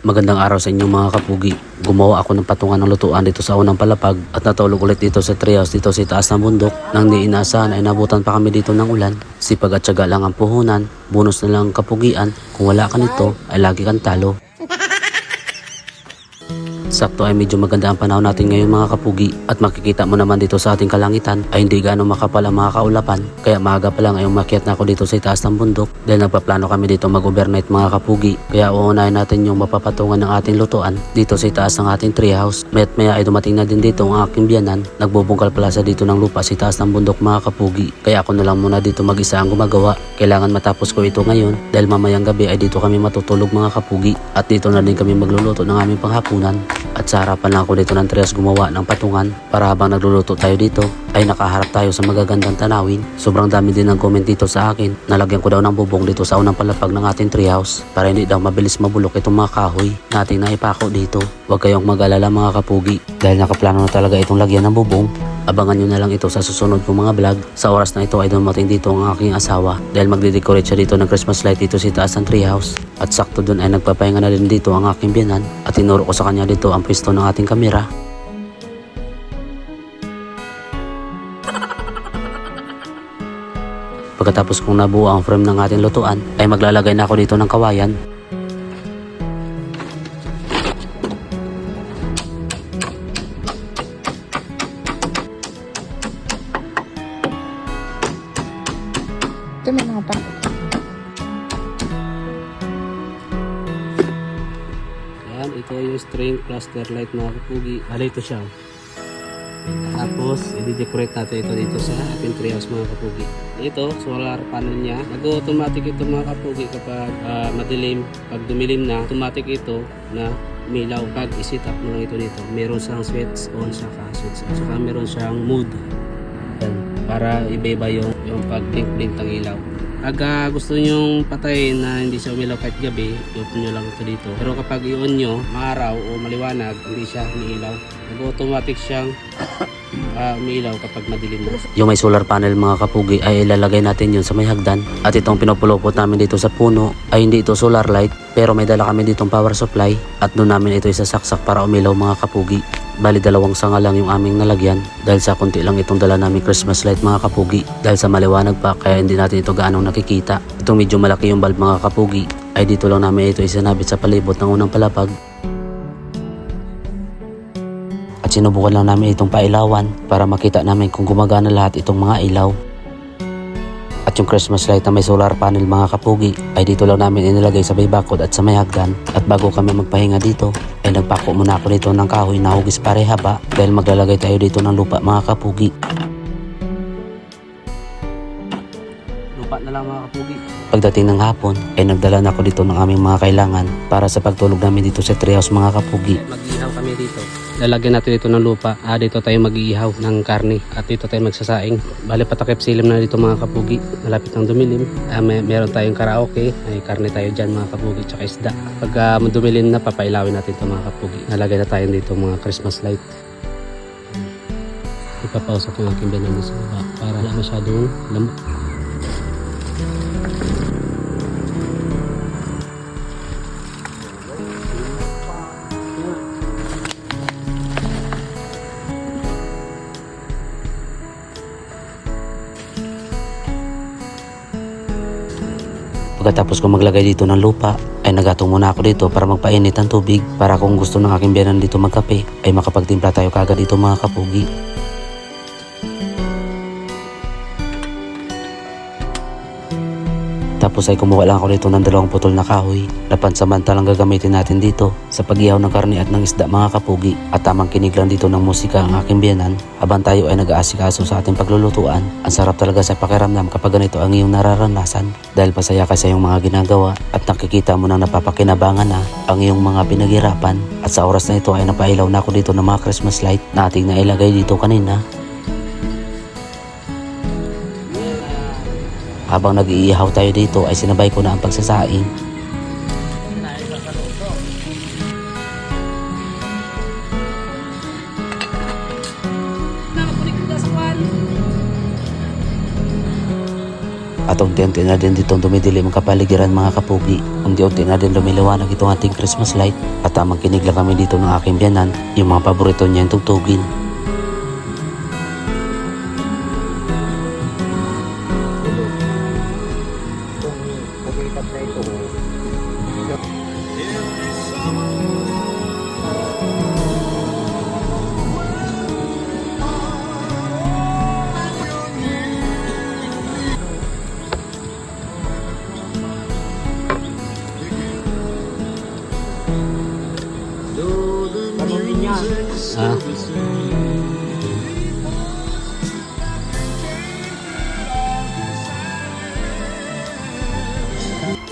Magandang araw sa inyong mga kapugi. Gumawa ako ng patungan ng lutuan dito sa unang palapag at natulog ulit dito sa treehouse dito sa taas ng bundok. Nang di inaasahan ay nabutan pa kami dito ng ulan. Sipag at syaga lang ang puhunan, bonus na lang ang kapugian. Kung wala ka nito ay lagi kang talo. Sakto ay medyo maganda ang panahon natin ngayon mga kapugi at makikita mo naman dito sa ating kalangitan ay hindi gaano makapal ang mga kaulapan. Kaya maaga pa lang ay umakyat na ako dito sa itaas ng bundok dahil nagpaplano kami dito mag-overnight mga kapugi. Kaya uunahin natin yung mapapatungan ng ating lutuan dito sa itaas ng ating treehouse. Mayat maya ay dumating na din dito ang aking biyanan. Nagbubungkal pala sa dito ng lupa sa itaas ng bundok mga kapugi. Kaya ako na lang muna dito mag-isa ang gumagawa. Kailangan matapos ko ito ngayon dahil mamayang gabi ay dito kami matutulog mga kapugi. At dito na din kami magluluto ng aming panghapunan at sa harapan lang ako dito ng trias gumawa ng patungan para habang nagluluto tayo dito ay nakaharap tayo sa magagandang tanawin. Sobrang dami din ng comment dito sa akin. Nalagyan ko daw ng bubong dito sa unang palapag ng ating treehouse para hindi daw mabilis mabulok itong mga kahoy na ating naipako dito. Huwag kayong mag-alala mga kapugi dahil nakaplano na talaga itong lagyan ng bubong. Abangan nyo na lang ito sa susunod kong mga vlog. Sa oras na ito ay dumating dito ang aking asawa dahil magde-decorate siya dito ng Christmas light dito sa taas ng treehouse. At sakto dun ay nagpapahinga na din dito ang aking biyanan at tinuro ko sa kanya dito ang pwesto ng ating kamera. Pagkatapos kong nabuo ang frame ng ating lutuan ay maglalagay na ako dito ng kawayan Ito may mga pa. Yung string cluster light mga kapugi. Bali ito siya. Tapos, i-decorate natin ito dito sa ating treehouse mga kapugi. Ito, solar panel niya. Nag-automatic ito mga kapugi kapag ah, madilim. Pag dumilim na, automatic ito na umilaw. Pag isit up mo lang ito dito, meron siyang switch on saka switch off. Saka meron siyang mood. Yan, para iba-iba yung, yung pag-blink-blink ng ilaw. Pag ah, gusto nyong patayin na hindi siya umilaw kahit gabi, i-off nyo lang ito dito. Pero kapag i-on nyo, maaraw o maliwanag, hindi siya umiilaw. Nag-automatic siyang ah, umiilaw kapag madilim na. Yung may solar panel mga kapugi ay ilalagay natin yun sa may hagdan. At itong pinupulupot namin dito sa puno ay hindi ito solar light pero may dala kami ditong power supply at doon namin ito isasaksak para umilaw mga kapugi. Bali dalawang sanga lang yung aming nalagyan dahil sa kunti lang itong dala namin Christmas light mga kapugi dahil sa maliwanag pa kaya hindi natin ito gaanong nakikita. Itong medyo malaki yung bulb mga kapugi ay dito lang namin ito isinabit sa palibot ng unang palapag at sinubukan lang namin itong pailawan para makita namin kung gumagana lahat itong mga ilaw. At yung Christmas light na may solar panel mga kapugi ay dito lang namin inilagay sa may bakod at sa may hagdan. At bago kami magpahinga dito ay nagpako muna ako dito ng kahoy na hugis pare haba dahil maglalagay tayo dito ng lupa mga kapugi. Lupa na lang mga kapugi. Pagdating ng hapon ay nagdala na ako dito ng aming mga kailangan para sa pagtulog namin dito sa treehouse mga kapugi. Mag-ihaw kami dito. Lalagyan natin dito ng lupa. Ah, dito tayo mag-iihaw ng karne at dito tayo magsasaing. Bali patakip silim na dito mga kapugi. Malapit ng dumilim. Ah, may, meron tayong karaoke. May karne tayo dyan mga kapugi tsaka isda. Pag ah, dumilim na papailawin natin ito mga kapugi. Nalagay na tayo dito mga Christmas light. Ipapausap yung aking baba para wala masyadong lamok. Pagkatapos ko maglagay dito ng lupa, ay nagatong muna ako dito para magpainit ng tubig para kung gusto ng aking biyanan dito magkape, ay makapagtimpla tayo kagad dito mga kapugi. Tapos ay kumuha lang ako dito ng dalawang putol na kahoy na pansamantalang gagamitin natin dito sa pag-ihaw ng karne at ng isda mga kapugi. At tamang kinig lang dito ng musika ang aking biyanan habang tayo ay nag-aasikaso sa ating paglulutuan. Ang sarap talaga sa pakiramdam kapag ganito ang iyong nararanasan. Dahil pasaya ka sa iyong mga ginagawa at nakikita mo na napapakinabangan na ang iyong mga pinaghirapan. At sa oras na ito ay napailaw na ako dito ng mga Christmas light na ating nailagay dito kanina Habang nag-iihaw tayo dito ay sinabay ko na ang pagsasaing. At unti-unti na din dito dumidilim ang kapaligiran mga kapugi. Unti-unti na din lumiliwanag itong ating Christmas light. At tamang kinig lang kami dito ng aking biyanan, yung mga paborito niya yung tugtugin. Ano yun?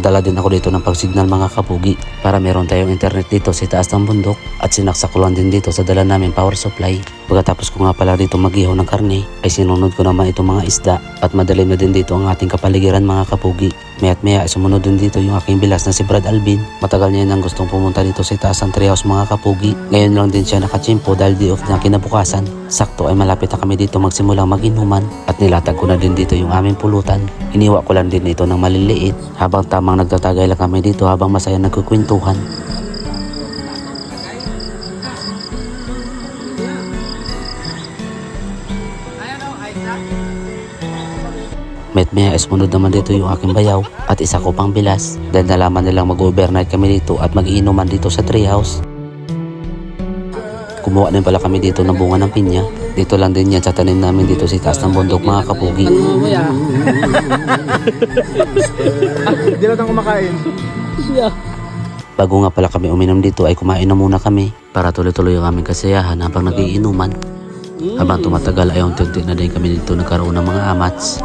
Nagdala din ako dito ng pagsignal mga kapugi para meron tayong internet dito sa taas ng bundok at sinaksak ko lang din dito sa dala namin power supply. Pagkatapos ko nga pala dito magihaw ng karne ay sinunod ko naman itong mga isda at madalim na din dito ang ating kapaligiran mga kapugi. Maya't maya ay sumunod din dito yung aking bilas na si Brad Alvin. Matagal niya nang gustong pumunta dito sa taas ng treehouse mga kapugi. Ngayon lang din siya nakachimpo dahil day off na kinabukasan. Sakto ay malapit na kami dito magsimulang mag-inuman at nilatag ko na din dito yung aming pulutan. Iniwa ko lang din ito ng maliliit habang tamang nagtatagay lang kami dito habang masaya nagkukwentuhan. Met maya is munod naman dito yung aking bayaw at isa ko pang bilas dahil nalaman nilang mag-overnight kami dito at mag-iinuman dito sa treehouse. Kumuha din pala kami dito ng bunga ng pinya. Dito lang din yan sa tanim namin dito sa taas ng bundok mga kapugi. Hindi lang kumakain. Bago nga pala kami uminom dito ay kumain na muna kami para tuloy-tuloy ang aming kasiyahan habang nagiinuman. Habang tumatagal ay unti-unti na din kami dito nagkaroon ng mga amats.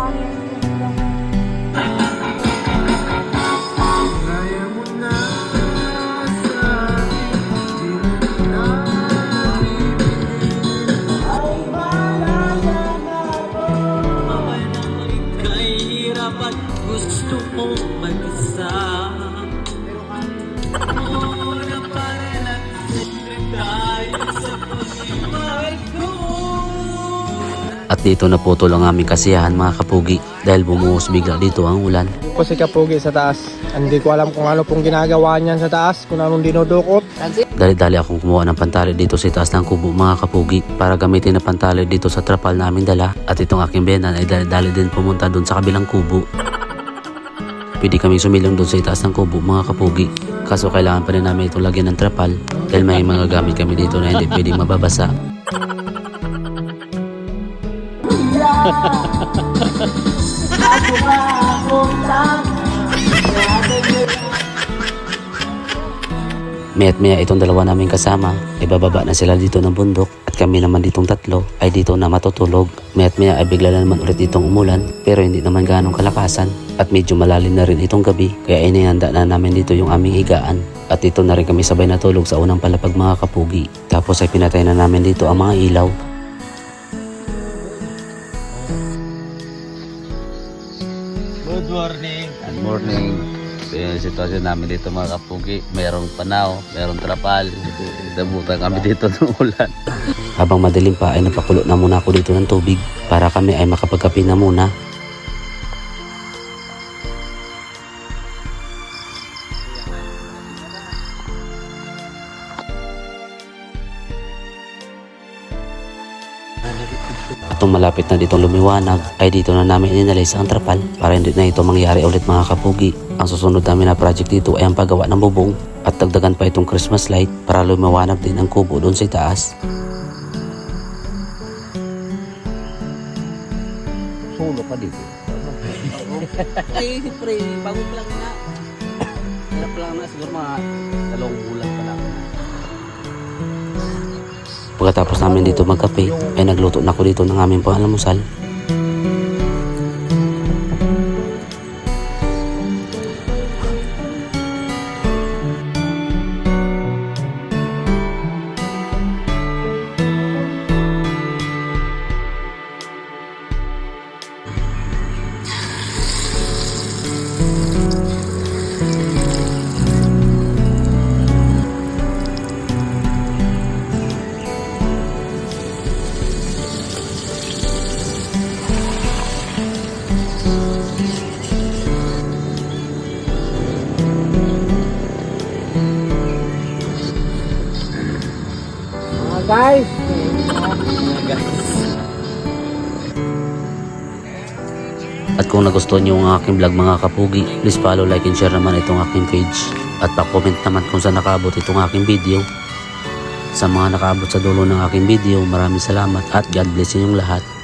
Gusto mong mag-isa Muna pa rin at tayo sa pag-ibig ko At dito na putol ang aming kasiyahan mga kapugi dahil bumuhos bigla dito ang ulan. Po si Kapugi sa taas. Hindi ko alam kung ano pong ginagawa niyan sa taas, kung anong dinudukot. Dali-dali akong kumuha ng pantali dito sa taas ng kubo mga kapugi para gamitin na pantali dito sa trapal na aming dala at itong aking benan ay dali-dali din pumunta doon sa kabilang kubo. Pwede kaming sumilong doon sa itaas ng kubo mga kapugi kaso kailangan pa rin namin itong lagyan ng trapal dahil may mga gamit kami dito na hindi pwedeng mababasa. Mayat maya itong dalawa naming kasama ay bababa na sila dito ng bundok at kami naman ditong tatlo ay dito na matutulog. Mayat maya ay bigla na naman ulit itong umulan pero hindi naman ganong kalakasan at medyo malalim na rin itong gabi kaya inihanda na namin dito yung aming higaan. At dito na rin kami sabay natulog sa unang palapag mga kapugi. Tapos ay pinatay na namin dito ang mga ilaw. Sitwasyon namin dito mga kapugi. Merong panaw, merong trapal. Dabutan kami dito ng ulan. Habang madilim pa ay napakulo na muna ako dito ng tubig para kami ay makapagkape na muna. Atong malapit na ditong lumiwanag ay dito na namin inalis ang trapal para hindi na ito mangyari ulit mga kapugi. Ang susunod namin na project dito ay ang paggawa ng bubong at dagdagan pa itong Christmas light para lumiwanag din ang kubo doon sa itaas. Sulo ka dito. Ay, siyempre, bago pa lang na Hirap lang na, siguro mga dalawang bulan pa lang Pagkatapos namin dito magkape ay nagluto na ako dito ng aming pangalamusal. At kung nagustuhan niyo ang aking vlog mga kapugi, please follow, like, and share naman itong aking page. At pa-comment naman kung saan nakaabot itong aking video. Sa mga nakaabot sa dulo ng aking video, maraming salamat at God bless inyong lahat.